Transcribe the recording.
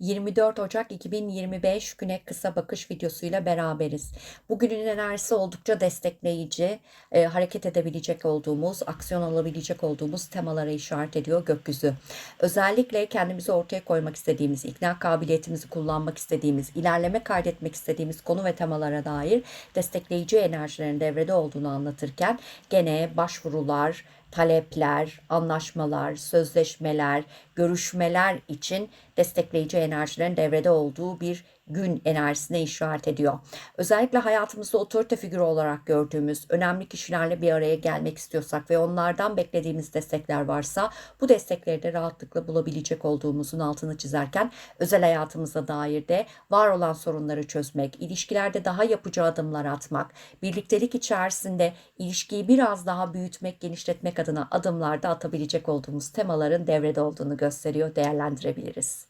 24 Ocak 2025 güne kısa bakış videosuyla beraberiz. Bugünün enerjisi oldukça destekleyici, e, hareket edebilecek olduğumuz, aksiyon alabilecek olduğumuz temalara işaret ediyor gökyüzü. Özellikle kendimizi ortaya koymak istediğimiz, ikna kabiliyetimizi kullanmak istediğimiz, ilerleme kaydetmek istediğimiz konu ve temalara dair destekleyici enerjilerin devrede olduğunu anlatırken gene başvurular, talepler, anlaşmalar, sözleşmeler, görüşmeler için destekleyici enerjilerin devrede olduğu bir gün enerjisine işaret ediyor. Özellikle hayatımızda otorite figürü olarak gördüğümüz önemli kişilerle bir araya gelmek istiyorsak ve onlardan beklediğimiz destekler varsa bu destekleri de rahatlıkla bulabilecek olduğumuzun altını çizerken özel hayatımıza dair de var olan sorunları çözmek, ilişkilerde daha yapıcı adımlar atmak, birliktelik içerisinde ilişkiyi biraz daha büyütmek, genişletmek adına adımlar da atabilecek olduğumuz temaların devrede olduğunu gösteriyor, değerlendirebiliriz.